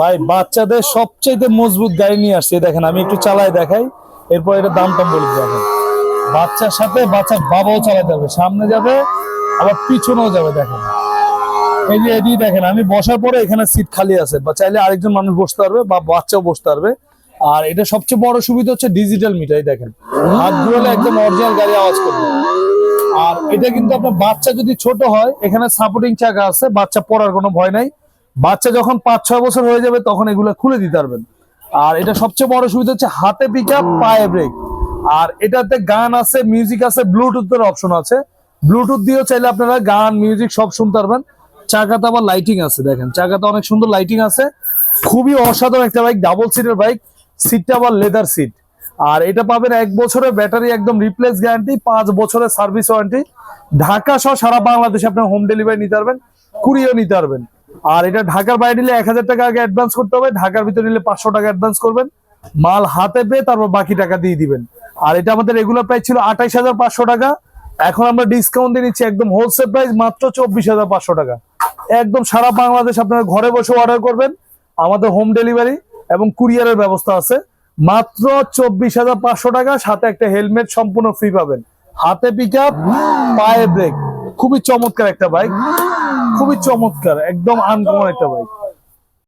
ভাই, বাচ্চাদের সবচেয়ে মজবুত গাড়ি নিয়ে আসছে। দেখেন, আমি একটু চালাই দেখাই। এরপর এটা দাম টাম বলে দেখেন বাচ্চার সাথে বাচ্চার বাবাও চালাতে হবে। সামনে যাবে, আবার পিছনেও যাবে, দেখেন। এই যে এদিকে দেখেন, আমি বসার পরে এখানে সিট খালি আছে। বা চাইলে আরেকজন মানুষ বসতে পারবে বা বাচ্চাও বসতে পারবে। আর এটা সবচেয়ে বড় সুবিধা হচ্ছে ডিজিটাল মিটার দেখেন। হাত ঘুরলে একদম অরিজিনাল গাড়ি আওয়াজ করবে। আর এটা কিন্তু আপনার বাচ্চা যদি ছোট হয়, এখানে সাপোর্টিং চাকা আছে, বাচ্চা পড়ার কোনো ভয় নাই। বাচ্চা যখন পাঁচ, ছয় বছর হয়ে যাবে, তখন এগুলো খুলে দিতে পারবেন। আর এটা সবচেয়ে বড় সুবিধা হচ্ছে হাতে পিক আপ পায়ে ব্রেক আর এটাতে গান আছে মিউজিক আছে ব্লুটুথের অপশন আছে। ব্লুটুথ দিয়েও চাইলে আপনারা গান মিউজিক সব শুনতে পারবেন। চাকাতে আবার লাইটিং আছে, দেখেন। চাকাতে অনেক সুন্দর লাইটিং আছে। খুবই অসাধারণ একটা বাইক ডাবল সিটের বাইক সিটটা আবার লেদার সিট আর এটা পাবেন এক বছরের ব্যাটারি একদম রিপ্লেস গ্যারান্টি পাঁচ বছরের সার্ভিস ওয়ারেন্টি ঢাকা সহ সারা বাংলাদেশে আপনার হোম ডেলিভারি নিতে পারবেন কুরিও নিতে পারবেন। আর এটা ঢাকার বাইরে নিলে এক হাজার টাকা আগে অ্যাডভান্স করতে হবে, ঢাকার ভিতরে নিলে পাঁচশো টাকা অ্যাডভান্স করবেন। মাল হাতে পেয়ে তারপর বাকি টাকা দিয়ে দিবেন। আর এটা আমাদের রেগুলার প্রাইস ছিল আঠাইশ হাজার পাঁচশো টাকা। এখন আমরা ডিসকাউন্ট দিয়ে নিচ্ছি একদম হোলসেল প্রাইস মাত্র চব্বিশ হাজার পাঁচশো টাকা। একদম সারা বাংলাদেশ আপনারা ঘরে বসে অর্ডার করবেন, আমাদের হোম ডেলিভারি এবং কুরিয়ারের ব্যবস্থা আছে। মাত্র চব্বিশ হাজার পাঁচশো টাকা, সাথে একটা হেলমেট সম্পূর্ণ ফ্রি পাবেন। হাতে পিক আপ পায়ে ব্রেক খুবই চমৎকার একটা বাইক খুবই চমৎকার একদম আনকমন একটা বাইক